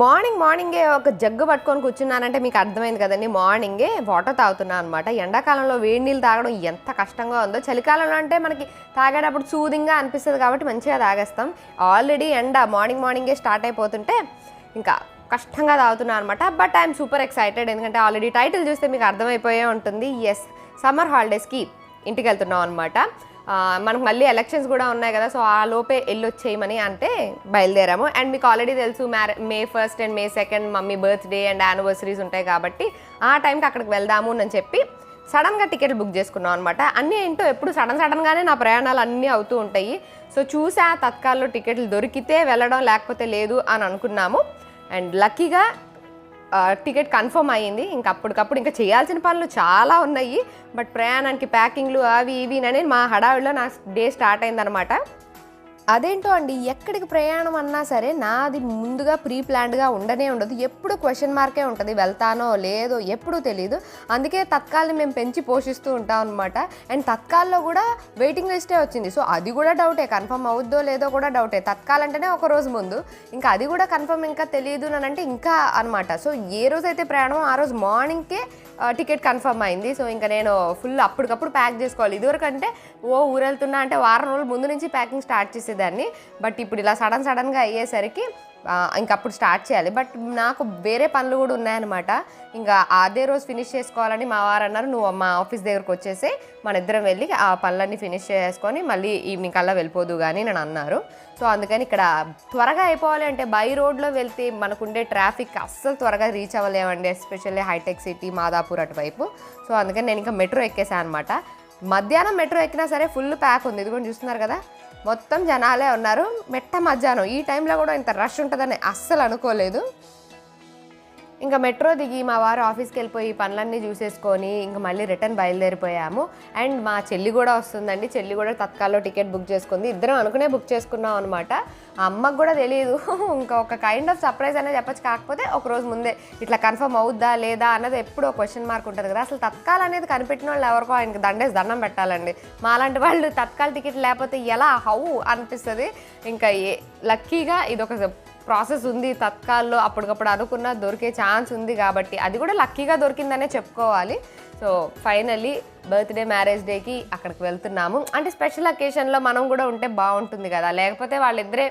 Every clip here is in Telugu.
మార్నింగ్ మార్నింగే ఒక జగ్గు పట్టుకొని కూర్చున్నానంటే మీకు అర్థమైంది కదండి. మార్నింగే వాటర్ తాగుతున్నాను అనమాట ఎండాకాలంలో వేడి నీళ్ళు తాగడం ఎంత కష్టంగా ఉందో చలికాలంలో అంటే మనకి తాగేటప్పుడు సూదింగ్గా అనిపిస్తుంది కాబట్టి మంచిగా తాగేస్తాం. ఆల్రెడీ ఎండ మార్నింగ్ మార్నింగే స్టార్ట్ అయిపోతుంటే ఇంకా కష్టంగా తాగుతున్నాను అనమాట బట్ ఐఎమ్ సూపర్ ఎక్సైటెడ్ ఎందుకంటే ఆల్రెడీ టైటిల్ చూస్తే మీకు అర్థమైపోయే ఉంటుంది. ఎస్ సమ్మర్ హాలిడేస్కి ఇంటికి వెళ్తున్నాం అనమాట మనకు మళ్ళీ ఎలక్షన్స్ కూడా ఉన్నాయి కదా సో ఆ లోపే వెళ్ళి వచ్చేయమని అంటే బయలుదేరాము. అండ్ మీకు ఆల్రెడీ తెలుసు మ్యారే May first and May second mummy birthday and anniversaries ఉంటాయి కాబట్టి ఆ టైంకి అక్కడికి వెళ్దాము అని చెప్పి సడన్గా టికెట్లు బుక్ చేసుకున్నాం అనమాట అన్నీ ఏంటో ఎప్పుడు సడన్ సడన్గానే నా ప్రయాణాలు అన్నీ అవుతూ ఉంటాయి. సో చూసా తత్కాల్లో టికెట్లు దొరికితే వెళ్ళడం లేకపోతే లేదు అని అనుకున్నాము. అండ్ లక్కీగా టికెట్ కన్ఫర్మ్ అయ్యింది. ఇంకా అప్పటికప్పుడు ఇంకా చేయాల్సిన పనులు చాలా ఉన్నాయి. బట్ ప్రయాణానికి ప్యాకింగ్లు అవి ఇవి అని మా హడావిడిలో నా డే స్టార్ట్ అయిందనమాట అదేంటో అండి ఎక్కడికి ప్రయాణం అన్నా సరే నాది ముందుగా ప్రీ ప్లాన్డ్గా ఉండనే ఉండదు. ఎప్పుడు క్వశ్చన్ మార్కే ఉంటుంది వెళ్తానో లేదో ఎప్పుడూ తెలియదు అందుకే తత్కాల్ని మేము పెంచి పోషిస్తూ ఉంటాం అనమాట అండ్ తత్కాల్లో కూడా వెయిటింగ్ లిస్టే వచ్చింది. సో అది కూడా డౌటే కన్ఫర్మ్ అవుద్దో లేదో కూడా డౌటే తత్కాల్ అంటేనే ఒక రోజు ముందు. ఇంకా అది కూడా కన్ఫర్మ్ ఇంకా తెలియదు అని అంటే ఇంకా అనమాట సో ఏ రోజు అయితే ప్రయాణమో ఆ రోజు మార్నింగ్కే టికెట్ కన్ఫర్మ్ అయింది. సో ఇంకా నేను ఫుల్ అప్పటికప్పుడు ప్యాక్ చేసుకోవాలి. ఇదివరకు అంటే ఓ ఊరెళ్తున్నా అంటే వారం రోజుల ముందు నుంచి ప్యాకింగ్ స్టార్ట్ చేసేదాన్ని. బట్ ఇప్పుడు ఇలా సడన్ సడన్గా అయ్యేసరికి ఇంకప్పుడు ఇంకా అప్పుడు స్టార్ట్ చేయాలి. బట్ నాకు వేరే పనులు కూడా ఉన్నాయన్నమాట. ఇంకా అదే రోజు ఫినిష్ చేసుకోవాలని మా వారు అన్నారు. నువ్వు మా ఆఫీస్ దగ్గరకు వచ్చేసి మన ఇద్దరం వెళ్ళి ఆ పనులన్నీ ఫినిష్ చేసుకొని మళ్ళీ ఈవినింగ్ కల్లా వెళ్ళిపోదు కానీ నేను అన్నారు. సో అందుకని ఇక్కడ త్వరగా అయిపోవాలి అంటే బై రోడ్లో వెళ్తే మనకుండే ట్రాఫిక్ అస్సలు త్వరగా రీచ్ అవ్వలేమండి. ఎస్పెషల్లీ హైటెక్ సిటీ మాదాపూర్ అటువైపు. సో అందుకని నేను ఇంకా మెట్రో ఎక్కేసాను అనమాట మధ్యాహ్నం మెట్రో ఎక్కినా సరే ఫుల్ ప్యాక్ ఉంది. ఇది కూడా చూస్తున్నారు కదా. మొత్తం జనాలే ఉన్నారు. మెట్ట మధ్యాహ్నం. ఈ టైంలో కూడా ఇంత రష్ ఉంటుందని అస్సలు అనుకోలేదు. ఇంకా మెట్రో దిగి మా వారు ఆఫీస్కి వెళ్ళిపోయి పనులన్నీ చూసేసుకొని ఇంకా మళ్ళీ రిటర్న్ బయలుదేరిపోయాము. అండ్ మా చెల్లి కూడా వస్తుందండి. చెల్లి కూడా తత్కాల్లో టికెట్ బుక్ చేసుకుంది. ఇద్దరం అనుకునే బుక్ చేసుకున్నాం అనమాట అమ్మకు కూడా తెలియదు ఇంకా ఒక కైండ్ ఆఫ్ సర్ప్రైజ్ అనేది చెప్పచ్చు. కాకపోతే ఒక రోజు ముందే ఇట్లా కన్ఫర్మ్ అవుద్దా లేదా అన్నది ఎప్పుడు ఒక క్వశ్చన్ మార్క్ ఉంటుంది కదా. అసలు తత్కాల్ అనేది కనిపెట్టిన వాళ్ళు ఎవరికో ఆయనకి దండేసి దండం పెట్టాలండి. మాలాంటి వాళ్ళు తత్కాల్ టికెట్ లేకపోతే ఎలా హౌ అనిపిస్తుంది. ఇంకా ఏ లక్కీగా ఇది ఒక ప్రాసెస్ ఉంది తత్కాల్లో అప్పటికప్పుడు అనుకున్న దొరికే ఛాన్స్ ఉంది కాబట్టి అది కూడా లక్కీగా దొరికిందనే చెప్పుకోవాలి. సో ఫైనల్లీ బర్త్డే మ్యారేజ్ డేకి అక్కడికి వెళ్తున్నాము. అంటే స్పెషల్ అకేషన్లో మనం కూడా ఉంటే బాగుంటుంది కదా. లేకపోతే వాళ్ళిద్దరే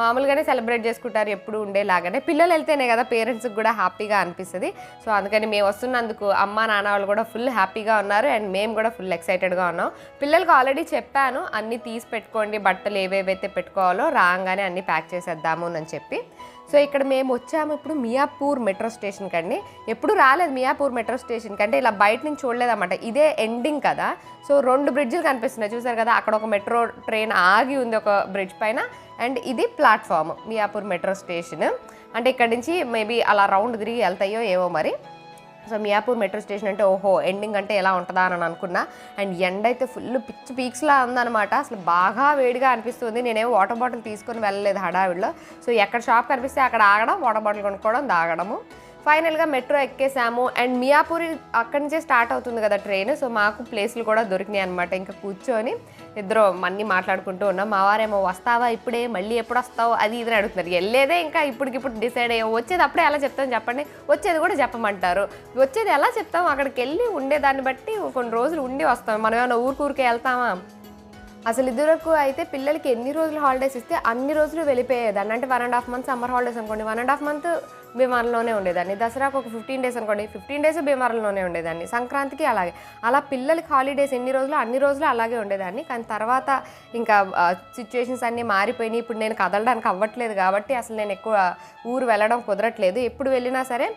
మామూలుగానే సెలబ్రేట్ చేసుకుంటారు ఎప్పుడు ఉండేలాగానే. పిల్లలు వెళ్తేనే కదా పేరెంట్స్కి కూడా హ్యాపీగా అనిపిస్తుంది. సో అందుకని మేము వస్తున్నందుకు అమ్మ నాన్న వాళ్ళు కూడా ఫుల్ హ్యాపీగా ఉన్నారు. అండ్ మేము కూడా ఫుల్ ఎక్సైటెడ్గా ఉన్నాం. పిల్లలకి ఆల్రెడీ చెప్పాను అన్నీ తీసి పెట్టుకోండి బట్టలు ఏవేవైతే పెట్టుకోవాలో రాగానే అన్నీ ప్యాక్ చేసేద్దాము అని చెప్పి. సో ఇక్కడ మేము వచ్చాము ఇప్పుడు మియాపూర్ మెట్రో స్టేషన్కి అండి ఎప్పుడు రాలేదు మియాపూర్ మెట్రో స్టేషన్కి అంటే ఇలా బయట నుంచి చూడలేదన్నమాట. ఇదే ఎండింగ్ కదా. సో రెండు బ్రిడ్జిలు కనిపిస్తున్నాయి. చూసారు కదా అక్కడ ఒక మెట్రో ట్రైన్ ఆగి ఉంది ఒక బ్రిడ్జ్ పైన. అండ్ ఇది ప్లాట్ఫామ్ మియాపూర్ మెట్రో స్టేషన్. అంటే ఇక్కడ నుంచి మేబీ అలా రౌండ్ తిరిగి వెళ్తాయో ఏవో మరి. సో మియాపూర్ మెట్రో స్టేషన్ అంటే ఓహో ఎండింగ్ అంటే ఎలా ఉంటుందా అని అనుకున్నా. అండ్ ఎండ అయితే ఫుల్ పిచ్ పీక్స్లా ఉందన్నమాట. అసలు బాగా వేడిగా అనిపిస్తుంది. నేనేమో వాటర్ బాటిల్ తీసుకొని వెళ్ళలేదు హడావిడిలో. సో ఎక్కడ షాప్ కనిపిస్తే అక్కడ ఆగడం వాటర్ బాటిల్ కొనుక్కోవడం దాగడము ఫైనల్గా మెట్రో ఎక్కేసాము. అండ్ మియాపూరి అక్కడి నుంచే స్టార్ట్ అవుతుంది కదా ట్రైన్. సో మాకు ప్లేస్లు కూడా దొరికినాయి అనమాట ఇంకా కూర్చొని ఇద్దరు అన్నీ మాట్లాడుకుంటూ ఉన్నాం. మా వారేమో వస్తావా ఇప్పుడే? మళ్ళీ ఎప్పుడు వస్తావు? అది ఇది అడుగుతున్నారు. వెళ్ళేదే ఇంకా ఇప్పటికిప్పుడు డిసైడ్ అయ్యాం. వచ్చేది అప్పుడే ఎలా చెప్తాం చెప్పండి. వచ్చేది కూడా చెప్పమంటారు. వచ్చేది ఎలా చెప్తాం? అక్కడికి వెళ్ళి ఉండేదాన్ని బట్టి కొన్ని రోజులు ఉండి వస్తాం. మనం ఏమైనా ఊరికూరికే వెళ్తామా? అసలు ఇదివరకు అయితే పిల్లలకి ఎన్ని రోజులు హాలిడేస్ ఇస్తే అన్ని రోజులు వెళ్ళిపోయేదాన్ని. అంటే one and half month summer holidays అనుకోండి. వన్ అండ్ హాఫ్ మంత్ బీమారంలోనే ఉండేదాన్ని. దసరాకు ఒక ఫిఫ్టీన్ డేస్ అనుకోండి. ఫిఫ్టీన్ డేస్ భీమవరంలోనే ఉండేదాన్ని. సంక్రాంతికి అలాగే. అలా పిల్లలకి హాలిడేస్ ఎన్ని రోజులు అన్ని రోజులు అలాగే ఉండేదాన్ని. కానీ తర్వాత ఇంకా సిచ్యువేషన్స్ అన్నీ మారిపోయినాయి. ఇప్పుడు నేను కదలడానికి అవ్వట్లేదు కాబట్టి అసలు నేను ఎక్కువ ఊరు వెళ్ళడం కుదరట్లేదు. ఎప్పుడు వెళ్ళినా సరే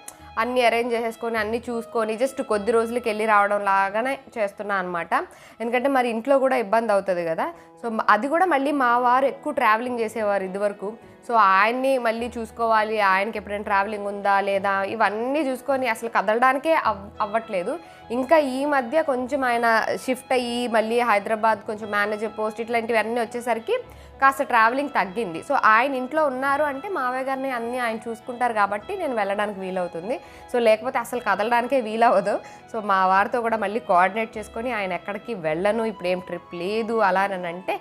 అన్నీ అరేంజ్ చేసేసుకొని అన్నీ చూసుకొని జస్ట్ కొద్ది రోజులకి వెళ్ళి రావడం లాగానే చేస్తున్నా అనమాట ఎందుకంటే మరి ఇంట్లో కూడా ఇబ్బంది అవుతుంది కదా. సో అది కూడా మళ్ళీ మా వారు ఎక్కువ ట్రావెలింగ్ చేసేవారు ఇదివరకు. సో ఆయన్ని మళ్ళీ చూసుకోవాలి ఆయనకి ఎప్పుడైనా ట్రావెలింగ్ ఉందా లేదా ఇవన్నీ చూసుకొని అసలు కదలడానికే అవ్ అవ్వట్లేదు. ఇంకా ఈ మధ్య కొంచెం ఆయన షిఫ్ట్ అయ్యి మళ్ళీ హైదరాబాద్ కొంచెం మేనేజర్ పోస్ట్ ఇట్లాంటివన్నీ వచ్చేసరికి కాస్త ట్రావెలింగ్ తగ్గింది. సో ఆయన ఇంట్లో ఉన్నారు అంటే మావయ్య గారిని అన్నీ ఆయన చూసుకుంటారు కాబట్టి నేను వెళ్ళడానికి వీలవుతుంది. సో లేకపోతే అసలు కదలడానికే వీలవ్వదు. సో మా వారితో కూడా మళ్ళీ కోఆర్డినేట్ చేసుకొని ఆయన ఎక్కడికి వెళ్ళను ఇప్పుడు ఏం ట్రిప్ లేదు అలా అని అంటే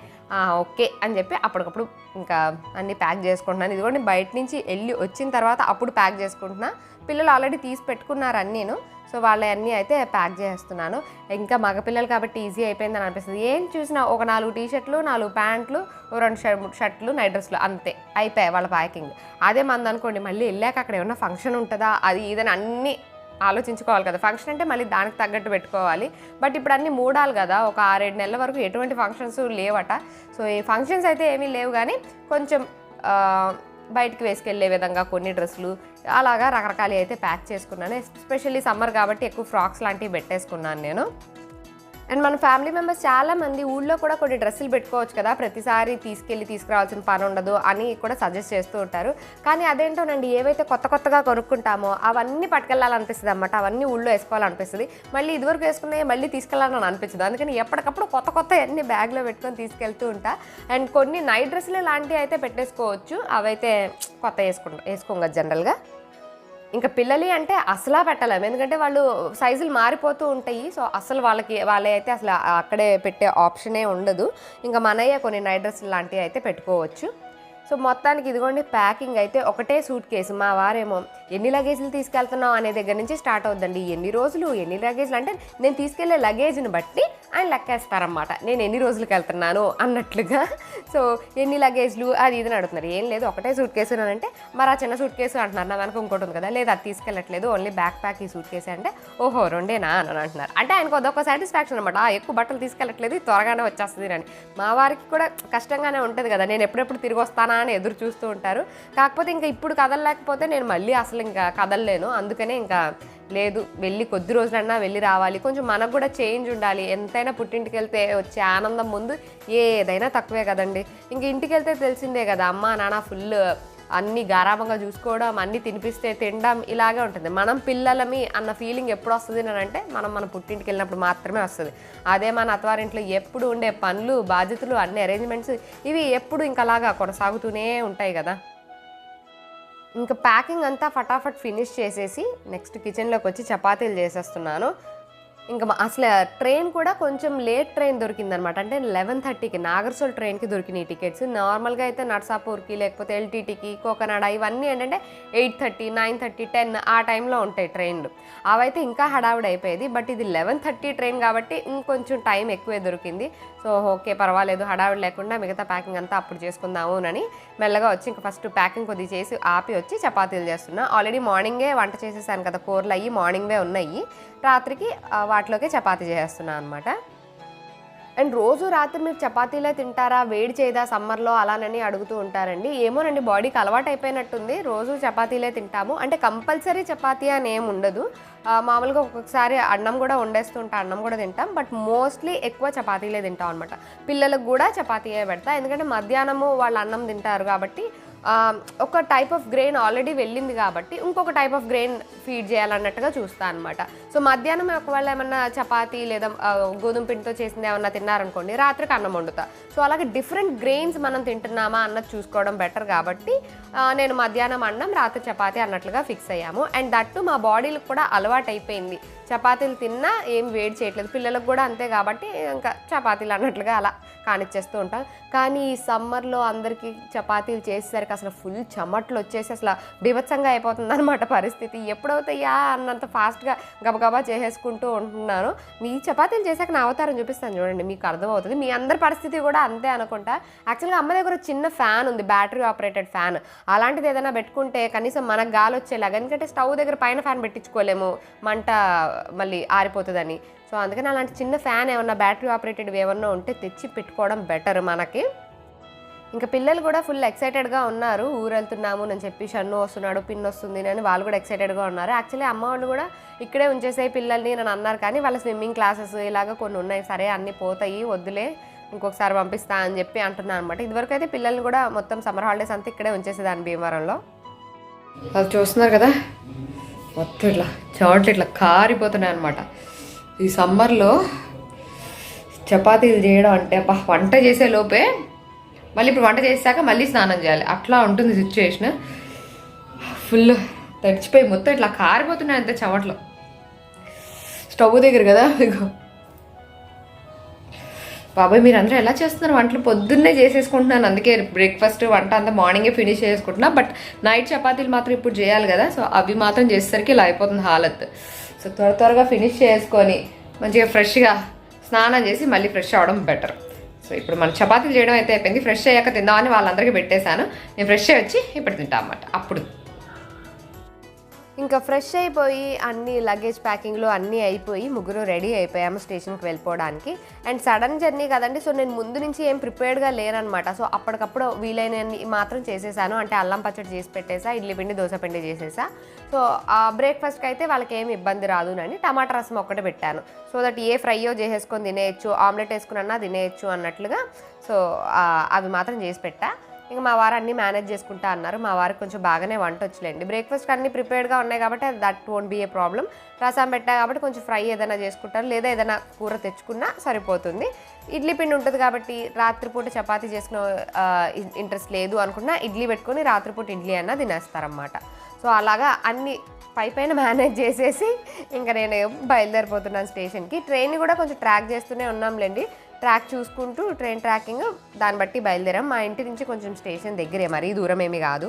ఓకే అని చెప్పి అప్పటికప్పుడు ఇంకా అన్నీ ప్యాక్ చేసుకుంటున్నాను. ఇది కూడా నేను బయట నుంచి వెళ్ళి వచ్చిన తర్వాత అప్పుడు ప్యాక్ చేసుకుంటున్నా. పిల్లలు ఆల్రెడీ తీసి పెట్టుకున్నారు అన్నీను సో వాళ్ళ అన్నీ అయితే ప్యాక్ చేస్తున్నాను. ఇంకా మగపిల్లలు కాబట్టి ఈజీ అయిపోయిందని అనిపిస్తుంది. ఏం చూసినా ఒక నాలుగు టీ షర్ట్లు నాలుగు ప్యాంట్లు రెండు షర్ట్ షర్ట్లు నైట్ డ్రెస్లు అంతే. అయిపోయాయి వాళ్ళ ప్యాకింగ్. అదే మంది అనుకోండి మళ్ళీ వెళ్ళాక అక్కడ ఏమన్నా ఫంక్షన్ ఉంటుందా అది ఇదని అన్నీ ఆలోచించుకోవాలి కదా. ఫంక్షన్ అంటే మళ్ళీ దానికి తగ్గట్టు పెట్టుకోవాలి. బట్ ఇప్పుడు అన్ని మూడాలు కదా. ఒక ఆరేడు నెలల వరకు ఎటువంటి ఫంక్షన్స్ లేవట. సో ఈ ఫంక్షన్స్ అయితే ఏమీ లేవు కానీ కొంచెం బయటికి వేసుకెళ్ళే విధంగా కొన్ని డ్రెస్సులు అలాగా రకరకాలు అయితే ప్యాక్ చేసుకున్నాను. ఎస్పెషల్లీ సమ్మర్ కాబట్టి ఎక్కువ ఫ్రాక్స్ లాంటివి పెట్టేసుకున్నాను నేను. అండ్ మన ఫ్యామిలీ మెంబర్స్ చాలా మంది ఊళ్ళో కూడా కొన్ని డ్రెస్సులు పెట్టుకోవచ్చు కదా. ప్రతిసారి తీసుకెళ్ళి తీసుకురావాల్సిన పని ఉండదు అని కూడా సజెస్ట్ చేస్తూ ఉంటారు. కానీ అదేంటోనండి ఏవైతే కొత్త కొత్తగా కొనుక్కుంటామో అవన్నీ పట్టుకెళ్ళాలనిపిస్తుంది అనమాట అవన్నీ ఊళ్ళో వేసుకోవాలనిపిస్తుంది. మళ్ళీ ఇదివరకు వేసుకున్నాయి మళ్ళీ తీసుకెళ్ళాలని అనిపించదు. అందుకని ఎప్పటికప్పుడు కొత్త కొత్త అన్ని బ్యాగ్లో పెట్టుకొని తీసుకెళ్తూ ఉంటా. అండ్ కొన్ని నైట్ డ్రెస్సులు లాంటివి అయితే పెట్టేసుకోవచ్చు. అవైతే కొత్త వేసుకుంటా వేసుకోం కదా జనరల్గా ఇంకా పిల్లలు అంటే అసలా పెట్టలేము. ఎందుకంటే వాళ్ళు సైజులు మారిపోతూ ఉంటాయి. సో అసలు వాళ్ళకి వాళ్ళే అయితే అసలు అక్కడే పెట్టే ఆప్షనే ఉండదు. ఇంకా మనయ్య కొన్ని నైట్ డ్రెస్సులు లాంటివి అయితే పెట్టుకోవచ్చు. సో మొత్తానికి ఇదిగోండి ప్యాకింగ్ అయితే ఒకటే సూట్ కేసు. మా వారేమో ఎన్ని లగేజ్లు తీసుకెళ్తున్నావు? అనే దగ్గర నుంచి స్టార్ట్ అవుద్దండి. ఎన్ని రోజులు ఎన్ని లగేజ్లు? అంటే నేను తీసుకెళ్ళే లగేజ్ని బట్టి ఆయన లెక్కేస్తారనమాట నేను ఎన్ని రోజులకు వెళ్తున్నాను? అన్నట్లుగా. సో ఎన్ని లగేజ్లు? అది ఇది అని అడుగుతున్నారు. ఏం లేదు ఒకటే సూట్ కేసు అంటే మరి ఆ చిన్న సూట్ కేసు అంటున్నారు నా వెనక ఇంకోటి ఉంది కదా లేదు అది తీసుకెళ్ళట్లేదు ఓన్లీ బ్యాక్ ప్యాక్ ఈ సూట్ కేసు అంటే ఓహో రెండేనా? అని అంటున్నారు. అంటే ఆయనకు అదొక సాటిస్ఫాక్షన్ అనమాట ఎక్కువ బట్టలు తీసుకెళ్ళట్లేదు త్వరగానే వచ్చేస్తుంది అని. మా వారికి కూడా కష్టంగానే ఉంటుంది కదా నేను ఎప్పుడెప్పుడు తిరిగి వస్తానా అని ఎదురు చూస్తూ ఉంటారు. కాకపోతే ఇంకా ఇప్పుడు కదలలేకపోతే నేను మళ్ళీ అసలు ఇంకా కదలలేను. అందుకనే ఇంకా లేదు వెళ్ళి కొద్ది రోజులన్నా వెళ్ళి రావాలి. కొంచెం మనకు కూడా చేంజ్ ఉండాలి. ఎంతైనా పుట్టింటికి వెళ్తే వచ్చే ఆనందం ముందు ఏదైనా తక్కువే కదండి. ఇంక ఇంటికి వెళ్తే తెలిసిందే కదా అమ్మ నాన్న ఫుల్ అన్ని గారాభంగా చూసుకోవడం అన్ని తినిపిస్తే తినడం ఇలాగే ఉంటుంది. మనం పిల్లలమి అన్న ఫీలింగ్ ఎప్పుడు వస్తుంది అని అంటే మనం మన పుట్టింటికి వెళ్ళినప్పుడు మాత్రమే వస్తుంది. అదే మన అత్తవారింట్లో ఎప్పుడు ఉండే పనులు బాధ్యతలు అన్ని అరేంజ్మెంట్స్ ఇవి ఎప్పుడు ఇంకా అలాగా కొనసాగుతూనే ఉంటాయి కదా. ఇంకా ప్యాకింగ్ అంతా ఫటాఫట్ ఫినిష్ చేసేసి నెక్స్ట్ కిచెన్లోకి వచ్చి చపాతీలు చేసేస్తున్నాను. ఇంకా అసలు ట్రైన్ కూడా కొంచెం లేట్ ట్రైన్ దొరికిందనమాట. అంటే లెవెన్ థర్టీకి నాగర్సోల్ ట్రైన్కి దొరికినాయి టికెట్స్. నార్మల్గా అయితే నర్సాపూర్కి లేకపోతే ఎల్టీటీకి కోకనాడ ఇవన్నీ ఏంటంటే eight thirty nine thirty ten ఆ టైంలో ఉంటాయి ట్రైన్లు. అవైతే ఇంకా హడావుడి అయిపోయేది. బట్ ఇది లెవెన్ థర్టీ ట్రైన్ కాబట్టి ఇంకొంచెం టైం ఎక్కువే దొరికింది. సో ఓకే పర్వాలేదు హడావుడి లేకుండా మిగతా ప్యాకింగ్ అంతా అప్పుడు చేసుకుందాము అని మెల్లగా వచ్చి ఇంకా ఫస్ట్ ప్యాకింగ్ కొద్దిగా చేసి ఆపి వచ్చి చపాతీలు చేస్తున్నా. ఆల్రెడీ మార్నింగే వంట చేసేసాను కదా కూరలు అయ్యి మార్నింగ్వే ఉన్నాయి. రాత్రికి వాటిలోకే చపాతీ చేస్తున్నాను అనమాట అండ్ రోజు రాత్రి మీరు చపాతీలే తింటారా? వేడి చేయదా? సమ్మర్లో అలానని అడుగుతూ ఉంటారండి. ఏమోనండి బాడీకి అలవాటు అయిపోయినట్టుంది. రోజు చపాతీలే తింటాము. అంటే కంపల్సరీ చపాతీ అని ఏమి ఉండదు. మామూలుగా ఒక్కొక్కసారి అన్నం కూడా వండేస్తుంటా అన్నం కూడా తింటాం. బట్ మోస్ట్లీ ఎక్కువ చపాతీలే తింటాం అనమాట పిల్లలకు కూడా చపాతీయే పెడతా. ఎందుకంటే మధ్యాహ్నము వాళ్ళు అన్నం తింటారు కాబట్టి ఒక టైప్ ఆఫ్ గ్రెయిన్ ఆల్రెడీ వెళ్ళింది కాబట్టి ఇంకొక టైప్ ఆఫ్ గ్రెయిన్ ఫీడ్ చేయాలన్నట్టుగా చూస్తాను అనమాట సో మధ్యాహ్నం ఒకవేళ ఏమన్నా చపాతీ లేదా గోధుమ పిండితో చేసింది ఏమన్నా తిన్నారనుకోండి రాత్రికి అన్నం వండుతా. సో అలాగే డిఫరెంట్ గ్రెయిన్స్ మనం తింటున్నామా అన్నది చూసుకోవడం బెటర్ కాబట్టి నేను మధ్యాహ్నం అన్నం రాత్రి చపాతీ అన్నట్లుగా ఫిక్స్ అయ్యాము. అండ్ దట్టు మా బాడీలకు కూడా అలవాటు అయిపోయింది. చపాతీలు తిన్నా ఏం వేడి చేయట్లేదు. పిల్లలకు కూడా అంతే కాబట్టి ఇంకా చపాతీలు అన్నట్లుగా అలా కానిచ్చేస్తూ ఉంటాం. కానీ ఈ సమ్మర్లో అందరికీ చపాతీలు చేసేసరికి అసలు ఫుల్ చెమట్లు వచ్చేసి అసలు బీభత్సంగా అయిపోతుంది అనమాట పరిస్థితి. ఎప్పుడవుతాయా అన్నంత ఫాస్ట్గా గబగబా చేసేసుకుంటూ ఉంటున్నాను. మీ చపాతీలు చేశాక నా అవతారం చూపిస్తాను చూడండి మీకు అర్థమవుతుంది. మీ అందరి పరిస్థితి కూడా అంతే అనుకుంటా. యాక్చువల్గా అమ్మ దగ్గర చిన్న ఫ్యాన్ ఉంది బ్యాటరీ ఆపరేటెడ్ ఫ్యాన్. అలాంటిది ఏదైనా పెట్టుకుంటే కనీసం మనకు గాలి వచ్చేలాగా ఎందుకంటే స్టవ్ దగ్గర పైన ఫ్యాన్ పెట్టించుకోలేము మంట మళ్ళీ ఆరిపోతుందని. సో అందుకని అలాంటి చిన్న ఫ్యాన్ ఏమన్నా బ్యాటరీ ఆపరేటెడ్ ఏమన్నా ఉంటే తెచ్చి పెట్టుకోవడం బెటర్ మనకి. ఇంకా పిల్లలు కూడా ఫుల్ ఎక్సైటెడ్గా ఉన్నారు. ఊరు వెళ్తున్నాము అని చెప్పి షన్ను వస్తున్నాడు పిన్ వస్తుంది అని వాళ్ళు కూడా ఎక్సైటెడ్గా ఉన్నారు. యాక్చువల్లీ అమ్మ వాళ్ళు కూడా ఇక్కడే ఉంచేసే పిల్లల్ని నన్ను అన్నారు కానీ వాళ్ళ స్విమ్మింగ్ క్లాసెస్ ఇలాగ కొన్ని ఉన్నాయి. సరే అన్నీ పోతాయి వద్దులే ఇంకొకసారి పంపిస్తా అని చెప్పి అంటున్నాను అనమాట ఇదివరకు అయితే పిల్లల్ని కూడా మొత్తం సమ్మర్ హాలిడేస్ అంతా ఇక్కడే ఉంచేసేదాన్ని భీమవరంలో. అది చూస్తున్నారు కదా మొత్తం ఇట్లా చెమటలు ఇట్లా కారిపోతున్నాయి అనమాట ఈ సమ్మర్లో చపాతీలు చేయడం అంటే అబ్బా వంట చేసే లోపే మళ్ళీ ఇప్పుడు వంట చేసాక మళ్ళీ స్నానం చేయాలి. అట్లా ఉంటుంది సిచ్యువేషన్ ఫుల్ తడిచిపోయి మొత్తం ఇట్లా కారిపోతున్నాయి అంతే చెమటలు స్టవ్ దగ్గర కదా ఇగో. బాబాయ్ మీరు ఎలా చేస్తున్నారు? వంటలు పొద్దున్నే చేసేసుకుంటున్నాను. అందుకే బ్రేక్ఫాస్ట్ వంట అంతా మార్నింగే ఫినిష్ చేసుకుంటున్నా. బట్ నైట్ చపాతీలు మాత్రం ఇప్పుడు చేయాలి కదా. సో అవి మాత్రం చేసేసరికి ఇలా అయిపోతుంది హాలత్. సో త్వర త్వరగా ఫినిష్ చేసుకొని మంచిగా ఫ్రెష్గా స్నానం చేసి మళ్ళీ ఫ్రెష్ అవ్వడం బెటర్ సో ఇప్పుడు మన చపాతీలు చేయడం అయితే అయిపోయింది. ఫ్రెష్ అయ్యాక తిందామని వాళ్ళందరికీ పెట్టేశాను. నేను ఫ్రెష్ అయ్యి వచ్చి ఇప్పుడు తింటా అన్నమాట. అప్పుడు. ఇంకా ఫ్రెష్ అయిపోయి అన్ని లగేజ్ ప్యాకింగ్లో అన్నీ అయిపోయి ముగ్గురు రెడీ అయిపోయాము స్టేషన్కి వెళ్ళిపోవడానికి. అండ్ సడన్ జర్నీ కదండి సో నేను ముందు నుంచి ఏం ప్రిపేర్డ్గా లేననమాట సో అప్పటికప్పుడు వీలైనన్ని మాత్రం చేసేసాను. అంటే అల్లం పచ్చడి చేసి పెట్టేసా ఇడ్లీ పిండి దోశ పిండి చేసేసా. సో ఆ బ్రేక్ఫాస్ట్కి అయితే వాళ్ళకి ఏమి ఇబ్బంది రాదు అని టమాటా రసం ఒక్కటే పెట్టాను. సో దట్ ఏ ఫ్రైయో చేసేసుకొని తినేయచ్చు ఆమ్లెట్ వేసుకున్నా తినేయచ్చు అన్నట్లుగా సో అవి మాత్రం చేసి పెట్టా. ఇంకా మా వారు అన్నీ మేనేజ్ చేసుకుంటా అన్నారు. మా వారికి కొంచెం బాగానే వంట వచ్చలేండి. బ్రేక్ఫాస్ట్ అన్నీ ప్రిపేర్డ్గా ఉన్నాయి కాబట్టి that won't be a problem రసం పెట్టా కాబట్టి కొంచెం ఫ్రై ఏదైనా చేసుకుంటారు. లేదా ఏదైనా కూర తెచ్చుకున్నా సరిపోతుంది. ఇడ్లీ పిండి ఉంటుంది కాబట్టి రాత్రిపూట చపాతీ చేసుకునే ఇంట్రెస్ట్ లేదు అనుకున్నా ఇడ్లీ పెట్టుకొని రాత్రిపూట ఇడ్లీ అన్న తినేస్తారన్నమాట. సో అలాగా అన్ని పై పైన మేనేజ్ చేసేసి ఇంకా నేను బయలుదేరిపోతున్నాను స్టేషన్కి. ట్రైన్ కూడా కొంచెం ట్రాక్ చేస్తూనే ఉన్నాంలేండి. ట్రాక్ చూసుకుంటూ ట్రైన్ ట్రాకింగ్ దాన్ని బట్టి బయలుదేరాం. మా ఇంటి నుంచి కొంచెం స్టేషన్ దగ్గరే మరీ దూరం ఏమీ కాదు.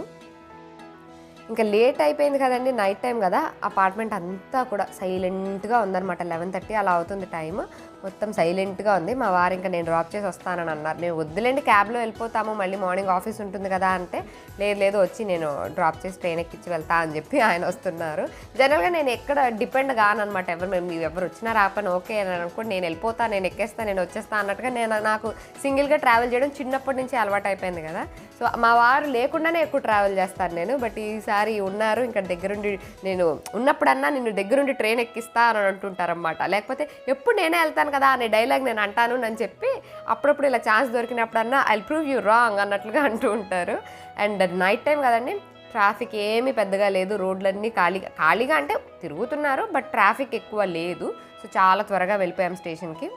ఇంకా లేట్ అయిపోయింది కదండి నైట్ టైం కదా. అపార్ట్మెంట్ అంతా కూడా సైలెంట్గా ఉందన్నమాట. లెవెన్ థర్టీ అలా అవుతుంది టైం మొత్తం సైలెంట్గా ఉంది. మా వారు ఇంకా నేను డ్రాప్ చేసి వస్తానని అన్నారు. నేను వద్దులేండి క్యాబ్లో వెళ్ళిపోతాము మళ్ళీ మార్నింగ్ ఆఫీస్ ఉంటుంది కదా అంటే లేదు లేదు వచ్చి నేను డ్రాప్ చేసి ట్రైన్ ఎక్కించి వెళ్తా అని చెప్పి ఆయన వస్తున్నారు. జనరల్గా నేను ఎక్కడ డిపెండ్ కానమాట ఎవరు మేము ఎవరు వచ్చినా రాపని ఓకే అని అనుకోండి నేను వెళ్ళిపోతా నేను ఎక్కేస్తా నేను వచ్చేస్తా అన్నట్టుగా నేను నాకు సింగిల్గా ట్రావెల్ చేయడం చిన్నప్పటి నుంచి అలవాటు అయిపోయింది కదా. సో మా వారు లేకుండానే ఎక్కువ ట్రావెల్ చేస్తాను నేను. బట్ ఈసారి ఉన్నారు ఇంకా దగ్గరుండి నేను ఉన్నప్పుడన్నా నేను దగ్గరుండి ట్రైన్ ఎక్కిస్తా అని అంటుంటారనమాట లేకపోతే ఎప్పుడు నేనే వెళ్తాను కదా అనే డైలాగ్ నేను అంటాను అని చెప్పి అప్పుడప్పుడు ఇలా ఛాన్స్ దొరికినప్పుడన్నా ఐ ప్రూవ్ యూ రాంగ్ అన్నట్లుగా అంటూ ఉంటారు. అండ్ నైట్ టైం కదండి ట్రాఫిక్ ఏమీ పెద్దగా లేదు రోడ్లన్నీ ఖాళీగా ఖాళీగా అంటే తిరుగుతున్నారు బట్ ట్రాఫిక్ ఎక్కువ లేదు. సో చాలా త్వరగా వెళ్ళిపోయాం స్టేషన్కి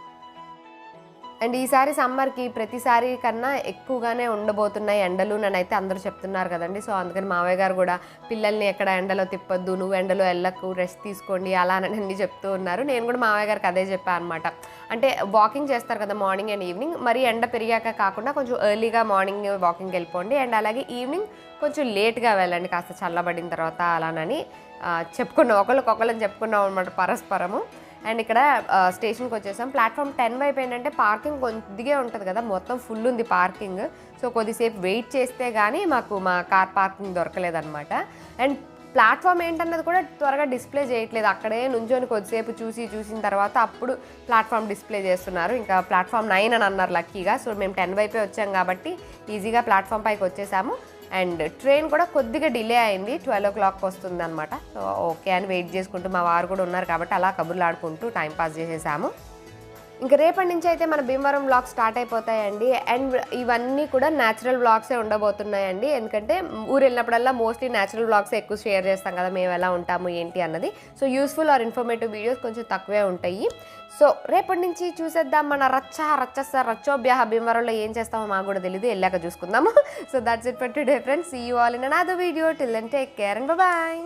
అండ్ ఈసారి సమ్మర్కి ప్రతిసారి కన్నా ఎక్కువగానే ఉండబోతున్నాయి ఎండలు నన్ను అయితే అందరూ చెప్తున్నారు కదండి. సో అందుకని మావయ్య గారు కూడా పిల్లల్ని ఎక్కడ ఎండలో తిప్పొద్దు నువ్వు ఎండలో వెళ్ళకు రెస్ట్ తీసుకోండి అలా అని అన్ని చెప్తూ ఉన్నారు. నేను కూడా మావయ్య గారికి అదే చెప్పాను అనమాట అంటే వాకింగ్ చేస్తారు కదా మార్నింగ్ అండ్ ఈవినింగ్ మరి ఎండ పెరిగాక కాకుండా కొంచెం ఎర్లీగా మార్నింగ్ వాకింగ్కి వెళ్ళిపోండి. అండ్ అలాగే ఈవినింగ్ కొంచెం లేట్గా వెళ్ళండి కాస్త చల్లబడిన తర్వాత అలానని చెప్పుకున్నాం. ఒకరికొకళ్ళని చెప్పుకున్నాం అనమాట పరస్పరము. అండ్ ఇక్కడ స్టేషన్కి వచ్చేసాం. ప్లాట్ఫామ్ టెన్ వైపు ఏంటంటే పార్కింగ్ కొద్దిగా ఉంటుంది కదా మొత్తం ఫుల్ ఉంది పార్కింగ్. సో కొద్దిసేపు వెయిట్ చేస్తే కానీ మాకు మా కార్ పార్కింగ్ దొరకలేదన్నమాట. అండ్ ప్లాట్ఫామ్ ఏంటన్నది కూడా త్వరగా డిస్ప్లే చేయట్లేదు. అక్కడే నుంచొని కొద్దిసేపు చూసి చూసిన తర్వాత అప్పుడు ప్లాట్ఫామ్ డిస్ప్లే చేస్తున్నారు. ఇంకా ప్లాట్ఫామ్ నైన్ అని అన్నారు లక్కీగా. సో మేము టెన్ వైపే వచ్చాం కాబట్టి ఈజీగా ప్లాట్ఫామ్ పైకి వచ్చేసాము. అండ్ ట్రైన్ కూడా కొద్దిగా డిలే అయింది. ట్వెల్వ్ ఓ క్లాక్ వస్తుంది అనమాట సో ఓకే అని వెయిట్ చేసుకుంటూ మా వారు కూడా ఉన్నారు కాబట్టి అలా కబుర్లు ఆడుకుంటూ టైం పాస్ చేసేసాము. ఇంకా రేపటి నుంచి అయితే మన భీమవరం బ్లాగ్స్ స్టార్ట్ అయిపోతాయండి. అండ్ ఇవన్నీ కూడా న్యాచురల్ బ్లాగ్సే ఉండబోతున్నాయండి. ఎందుకంటే ఊరు వెళ్ళినప్పుడల్లా మోస్ట్లీ న్యాచురల్ బ్లాగ్స్ ఎక్కువ షేర్ చేస్తాం కదా మేము ఎలా ఉంటాము ఏంటి అన్నది. So useful or informative videos కొంచెం తక్కువే ఉంటాయి. సో రేపటి నుంచి చూసేద్దాం మన రచ్చ రచ్చ రచ్చోభ్యాహ భీమవరంలో ఏం చేస్తామో మాకు కూడా తెలియదు వెళ్ళాక చూసుకుందాము. So that's it for today friends see you all in another video till and take care and bye